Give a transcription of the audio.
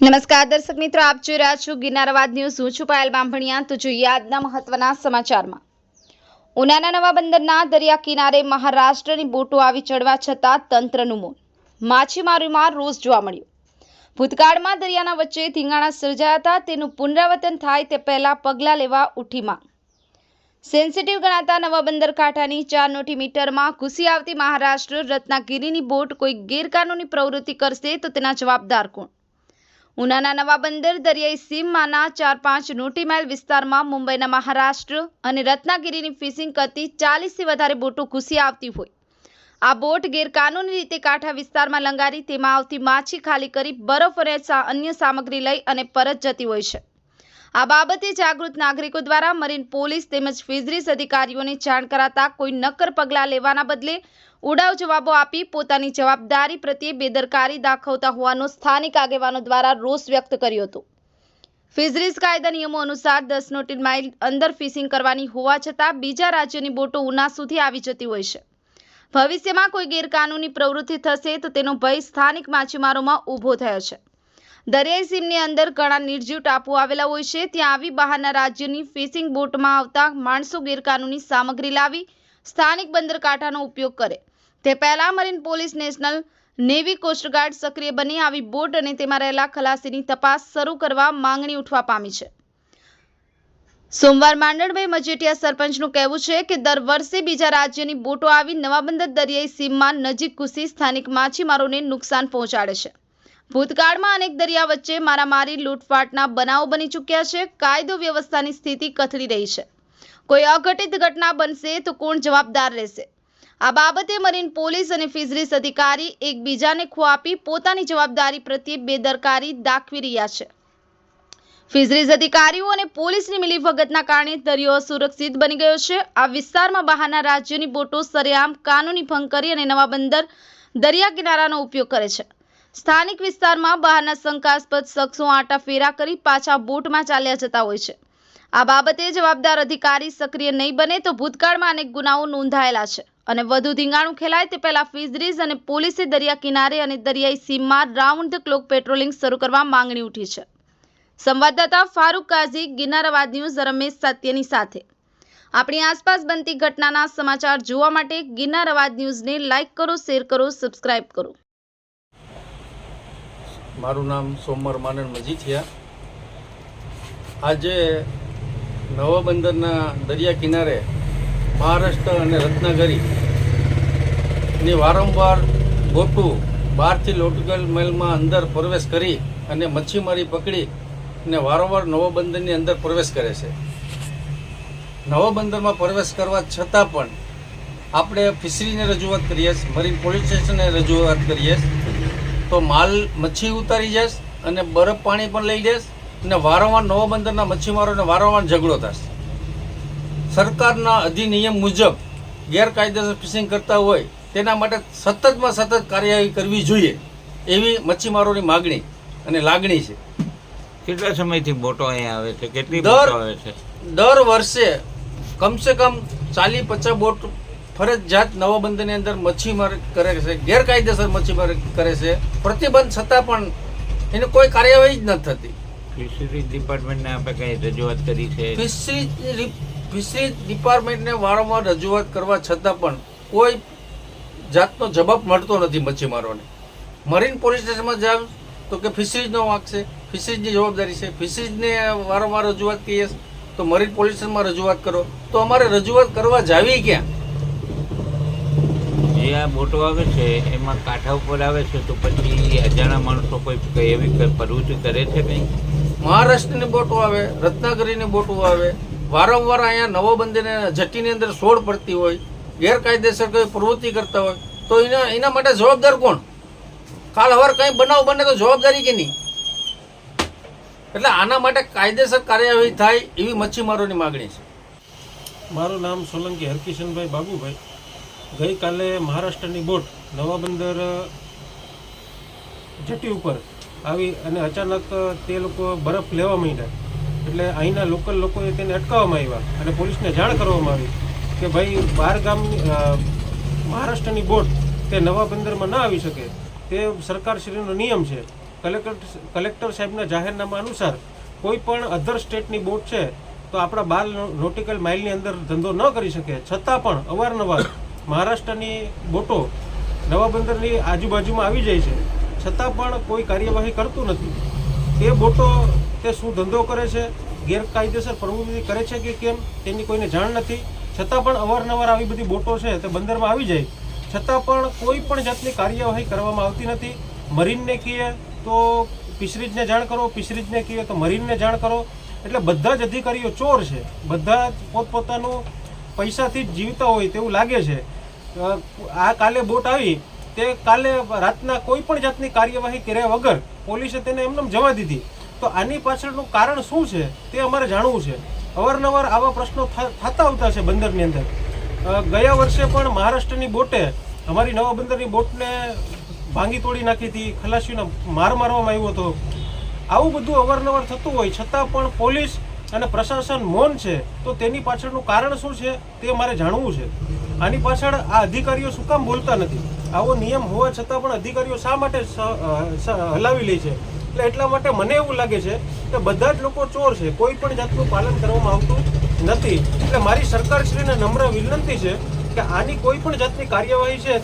નમસ્કાર, દર્શક મિત્રો, આપ જોઈ રહ્યા છો ગિરનારવાદ ન્યૂઝ. હું છું પાયલ બાંભણિયા તો જોઈએ આજના મહત્વના સમાચારમાં. ઉનાના નવા બંદરના દરિયા કિનારે મહારાષ્ટ્રની બોટો આવી ચડવા છતાં તંત્રનું મૌન. માછીમારીમાં રોષ જોવા મળ્યો. ભૂતકાળમાં દરિયાના વચ્ચે ધીંગાણા સર્જાયા હતા. તેનું પુનરાવર્તન થાય તે પહેલાં પગલાં લેવા ઉઠી માંગ. સેન્સિટિવ ગણાતા નવા બંદર કાંઠાની ચાર નોટી મીટરમાં ઘૂસી આવતી મહારાષ્ટ્ર રત્નાગીરીની બોટ કોઈ ગેરકાનૂની પ્રવૃત્તિ કરશે તો તેના જવાબદાર કોણ? ઉનાના નવા બંદર દરિયાઈ સીમમાંના ચાર પાંચ નોટી માઇલ વિસ્તારમાં મુંબઈના મહારાષ્ટ્ર અને રત્નાગીરીની ફિશિંગ કરતી ચાલીસથી વધારે બોટો ઘૂસી આવતી હોય. આ બોટ ગેરકાનૂની રીતે કાંઠા વિસ્તારમાં લંગારી, તેમાં આવતી માછી ખાલી કરી બરફ અને અન્ય સામગ્રી લઈ અને પરત જતી હોય છે. આ બાબતે જાગૃત નાગરિકો દ્વારા મરીન પોલીસ તેમજ ફિઝરીસ અધિકારીઓને જાણ કરાતા કોઈ નક્કર પગલાં લેવાના બદલે ઉડાવ જવાબો આપી પોતાની જવાબદારી પ્રત્યે બેદરકારી દાખવતા હોવાનો સ્થાનિક આગેવાનો દ્વારા રોષ વ્યક્ત કર્યો હતો. ફિઝરીસ કાયદા નિયમો અનુસાર દસ નોટિલ માઇલ અંદર ફિશિંગ કરવાની હોવા છતાં બીજા રાજ્યોની બોટો ઉના સુધી આવી જતી હોય છે. ભવિષ્યમાં કોઈ ગેરકાનૂની પ્રવૃત્તિ થશે તો તેનો ભય સ્થાનિક માછીમારોમાં ઊભો થયો છે. દરિયાઈ સીમની અંદર ઘણા નિર્જીવ ટાપુ આવેલા હોય છે. ત્યાં આવી બહારના રાજ્યની ફિશિંગ બોટમાં આવતા માણસો ગેરકાનૂની સામગ્રી લાવી સ્થાનિક બંદર કાંઠાનો ઉપયોગ કરે. તે પહેલા marine police national navy coastguard સક્રિય બની આવી બોટ અને તેમાં રહેલા ખલાસીની તપાસ શરૂ કરવા માંગણી ઉઠવા પામી છે. સોમવાર માંડણભાઈ મજેટિયા સરપંચનું કહેવું છે કે દર વર્ષે બીજા રાજ્યની બોટો આવી નવા બંદર દરિયાઈ સીમમાં નજીક ઘૂસી સ્થાનિક માછીમારોને નુકસાન પહોંચાડે છે. ભૂતકાળમાં અનેક દરિયા વચ્ચે મારામારી, લૂંટફાટના બનાવો બની ચૂક્યા છે. કાયદો વ્યવસ્થાની સ્થિતિ કથળી રહી છે. કોઈ અઘટિત ઘટના બનશે તો કોણ જવાબદાર રહેશે? આ બાબતે મરીન પોલીસ અને ફિઝરીસ અધિકારી એકબીજાને ખોઆપી પોતાની જવાબદારી પ્રત્યે બેદરકારી દાખવી રહ્યા છે. ફિઝરીઝ અધિકારીઓ અને પોલીસની મિલીભગતના કારણે દરિયો અસુરક્ષિત બની ગયો છે. આ વિસ્તારમાં બહારના રાજ્યોની બોટો, સરેઆમ, કાનૂની ભંગ કરી અને નવા બંદર દરિયા કિનારાનો ઉપયોગ કરે છે. સ્થાનિક વિસ્તારમાં બહારના શંકાસ્પદ શખ્સો આંટા ફેરા કરી પાછા બોટમાં ચાલ્યા જતા હોય છે. આ બાબતે જવાબદાર અધિકારી સક્રિય નહીં બને તો ભૂતકાળમાં અનેક ગુનાઓ નોંધાયેલા છે અને વધુ ધીંગાણું ખેલાય તે પહેલા ફિશરીઝ અને પોલીસે દરિયા કિનારે અને દરિયાઈ સીમમાં રાઉન્ડ ધ ક્લોક પેટ્રોલિંગ શરૂ કરવા માંગણી ઉઠી છે. સંવાદદાતા ફારૂક કાઝી, ગિરનાર અવાજ ન્યૂઝ, રમેશ સત્યની સાથે. આપણી આસપાસ બનતી ઘટનાના સમાચાર જોવા માટે ગિરનાર ન્યૂઝને લાઇક કરો, શેર કરો, સબસ્ક્રાઇબ કરો. મારું નામ સોમર માનન મજીઠિયા. આજે નવા બંદરના દરિયા કિનારે મહારાષ્ટ્ર અને રત્નાગરી ની વારંવાર બોટું બહારથી લોટગલ મેલમાં અંદર પ્રવેશ કરી અને મચ્છીમારી પકડી અને વારંવાર નવા બંદરની અંદર પ્રવેશ કરે છે. નવા બંદરમાં પ્રવેશ કરવા છતાં પણ આપણે ફિશરીને રજૂઆત કરીએ છીએ મરીન પોલીસ સ્ટેશને રજૂઆત કરીએ છીએ. તો માલ મચ્છી ઉતારી જઈશ અને બરફ પાણી પણ લઈ જઈશ અને વારંવાર નવા બંદરના મચ્છીમારોને વારંવાર ઝઘડો થશે. સરકારના અધિનિયમ મુજબ ગેરકાયદેસર ફિશિંગ કરતા હોય તેના માટે સતતમાં સતત કાર્યવાહી કરવી જોઈએ એવી મચ્છીમારોની માગણી અને લાગણી છે. કેટલા સમયથી બોટો અહીંયા આવે છે? કેટલી દર- આવે છે? દર વર્ષે કમસે કમ ચાલી પચાસ બોટ ફરજિયાત નવા બંદરની અંદર મચ્છીમાર કરે છે ગેરકાયદેસર મચ્છીમાર કરે છે. પ્રતિબંધ છતાં પણ એની કોઈ કાર્યવાહી જ નથી થતી. ફિશરીઝ ડિપાર્ટમેન્ટને આપણે કઈ રજૂઆત કરી છે? ફિશરીઝ ફિશરીઝ ડિપાર્ટમેન્ટને વારંવાર રજૂઆત કરવા છતાં પણ કોઈ જાતનો જવાબ મળતો નથી મચ્છીમારોને. મરીન પોલીસ સ્ટેશનમાં જાવ તો કે ફિશરીઝનો વાંક છે ફિશરીઝની જવાબદારી છે. ફિશરીઝને વારંવાર રજૂઆત કરીએ તો મરીન પોલીસ સ્ટેશનમાં રજૂઆત કરો. તો અમારે રજૂઆત કરવા જાવી ક્યાં? જે આ બોટો આવે છે એમાં કાંઠા ઉપર આવે છે તો પછી અજાણા માણસો કોઈ કઈ એવી કઈ પ્રવૃત્તિ કરે છે કંઈ? મહારાષ્ટ્રની બોટો આવે રત્નાગરીની બોટો આવે વારંવાર અહીંયા નવોબંદીને જટ્ટીની અંદર સોડ પડતી હોય ગેરકાયદેસર કોઈ પ્રવૃત્તિ કરતા હોય તો એના એના માટે જવાબદાર કોણ? કાલ હવાર કંઈ બનાવ બને તો જવાબદારી કે નહીં એટલે આના માટે કાયદેસર કાર્યવાહી થાય એવી મચ્છીમારોની માગણી છે. મારું નામ સોલંકી હરકિશનભાઈ બાબુભાઈ. ગઈકાલે મહારાષ્ટ્રની બોટ નવા બંદર જટી ઉપર આવી અને અચાનક તે લોકો બરફ લેવા માંડ્યા. એટલે અહીંના લોકલ લોકોએ તેને અટકાવવામાં આવ્યા અને પોલીસને જાણ કરવામાં આવી કે ભાઈ બહાર ગામની મહારાષ્ટ્રની બોટ તે નવા બંદરમાં ન આવી શકે. તે સરકારશ્રીનો નિયમ છે. કલેક્ટર કલેક્ટર સાહેબના જાહેરનામા અનુસાર કોઈ પણ અધર સ્ટેટની બોટ છે, તો આપણા બાર નોટિકલ માઇલની અંદર ધંધો ન કરી શકે. છતાં પણ અવારનવાર મહારાષ્ટ્રની બોટો નવા બંદરની આજુબાજુમાં આવી જાય છે. છતાં પણ કોઈ કાર્યવાહી કરતું નથી. એ બોટો તે શું ધંધો કરે છે? ગેરકાયદેસર પ્રવૃત્તિ કરે છે કે કેમ? તેની કોઈને જાણ નથી. છતાં પણ અવારનવાર આવી બધી બોટો છે તે બંદરમાં આવી જાય. છતાં પણ કોઈ પણ જાતની કાર્યવાહી કરવામાં આવતી નથી. મરીનને કહીએ તો ફિશરીજને જાણ કરો ફિશરીજને કહીએ તો મરીનને જાણ કરો. એટલે બધા જ અધિકારીઓ ચોર છે. બધા જ પોતપોતાનું પૈસાથી જ જીવતા હોય તેવું લાગે છે. આ કાલે બોટ આવી, તે કાલે રાતના કોઈ પણ જાતની કાર્યવાહી કર્યા વગર પોલીસે તેને એમને જવા દીધી. તો આની પાછળનું કારણ શું છે, તે અમારે જાણવું છે. અવારનવાર આવા પ્રશ્નો થતા આવતા છે બંદરની અંદર. ગયા વર્ષે પણ મહારાષ્ટ્રની બોટે અમારી નવા બંદરની બોટને ભાંગી તોડી નાખી હતી, ખલાસીઓને માર મારવામાં આવ્યો હતો. આવું બધું અવારનવાર થતું હોય, છતાં પણ પોલીસ અને પ્રશાસન મૌન છે. તો તેની પાછળનું કારણ શું છે, તે મારે જાણવું છે. આની પાછળ આ અધિકારીઓ શું કામ બોલતા નથી? આવો નિયમ હોવા છતાં પણ અધિકારીઓ શા માટે હલાવી લે છે? એટલે એટલા માટે મને એવું લાગે છે કે બધા જ લોકો ચોર છે, કોઈ પણ જાતનું પાલન કરવામાં આવતું નથી. એટલે મારી સરકારશ્રીને નમ્ર વિનંતી છે કે આની કોઈ પણ જાતની કાર્યવાહી છે